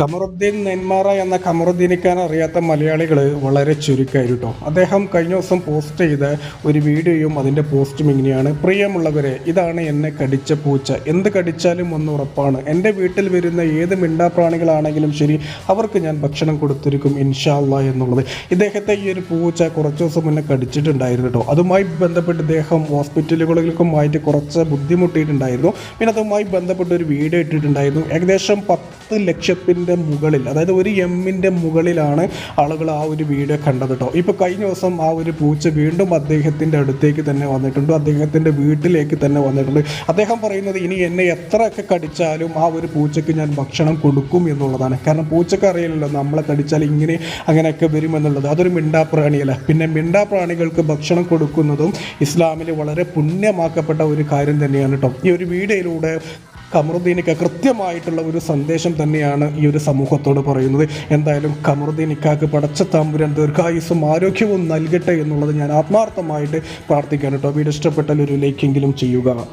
കമറുദ്ദീൻ നെന്മാറ എന്ന കമറുദ്ദീനിക്കാൻ അറിയാത്ത മലയാളികൾ വളരെ ചുരുക്കമായിട്ടോ അദ്ദേഹം കഴിഞ്ഞ ദിവസം പോസ്റ്റ് ചെയ്ത ഒരു വീഡിയോയും അതിന്റെ പോസ്റ്റും ഇങ്ങനെയാണ്. പ്രിയമുള്ളവരെ ഇതാണ് എന്നെ കടിച്ച പൂച്ച. എന്ത് കടിച്ചാലും ഒന്ന് ഉറപ്പാണ്. എന്റെ വീട്ടിൽ വരുന്ന ഏത് മിണ്ടാപ്രാണികളാണെങ്കിലും ശരി അവർക്ക് ഞാൻ ഭക്ഷണം കൊടുത്തിരിക്കും ഇൻഷാല്ല എന്നുള്ളത്. ഇദ്ദേഹത്തെ ഈ ഒരു പൂച്ച കുറച്ച് ദിവസം മുന്നേ കടിച്ചിട്ടുണ്ടായിരുന്നു കേട്ടോ അതുമായി ബന്ധപ്പെട്ട് ഇദ്ദേഹം ഹോസ്പിറ്റലുകളിലേക്കുമായിട്ട് കുറച്ച് ബുദ്ധിമുട്ടിയിട്ടുണ്ടായിരുന്നു. പിന്നെ അതുമായി ബന്ധപ്പെട്ട് ഒരു വീഡിയോ ഇട്ടിട്ടുണ്ടായിരുന്നു. ഏകദേശം പത്ത് ലക്ഷത്തിന്റെ മുകളിൽ അതായത് ഒരു എമ്മിന്റെ മുകളിലാണ് ആളുകൾ ആ ഒരു വീഡിയോ കണ്ടത് കേട്ടോ ഇപ്പോൾ കഴിഞ്ഞ ദിവസം ആ ഒരു പൂച്ച വീണ്ടും അദ്ദേഹത്തിന്റെ അടുത്തേക്ക് തന്നെ വന്നിട്ടുണ്ട് അദ്ദേഹത്തിന്റെ വീട്ടിലേക്ക് തന്നെ വന്നിട്ടുണ്ട്. അദ്ദേഹം പറയുന്നത് ഇനി എന്നെ എത്രയൊക്കെ കടിച്ചാലും ആ ഒരു പൂച്ചയ്ക്ക് ഞാൻ ഭക്ഷണം കൊടുക്കും എന്നുള്ളതാണ്. കാരണം പൂച്ചക്ക് അറിയില്ലല്ലോ നമ്മളെ കടിച്ചാൽ ഇങ്ങനെ അങ്ങനെയൊക്കെ വരുമെന്നുള്ളത് അതൊരു മിണ്ടാപ്രാണിയല്ല. പിന്നെ മിണ്ടാപ്രാണികൾക്ക് ഭക്ഷണം കൊടുക്കുന്നതും ഇസ്ലാമിൽ വളരെ പുണ്യമാക്കപ്പെട്ട ഒരു കാര്യം തന്നെയാണ് കേട്ടോ ഈ ഒരു വീഡിയോയിലൂടെ കമറുദ്ദീനിക്ക കൃത്യമായിട്ടുള്ള ഒരു സന്ദേശം തന്നെയാണ് ഈ ഒരു സമൂഹത്തോട് പറയുന്നത്. എന്തായാലും കമറുദ്ദീനിക്കാക്ക് പടച്ച തമ്പുരാൻ ദീർഘായുസും ആരോഗ്യവും നൽകട്ടെ എന്നുള്ളത് ഞാൻ ആത്മാർത്ഥമായിട്ട് പ്രാർത്ഥിക്കാൻ കേട്ടോ. വീഡിയോ ഇഷ്ടപ്പെട്ടാൽ ഒരു ലൈക്കെങ്കിലും ചെയ്യുക.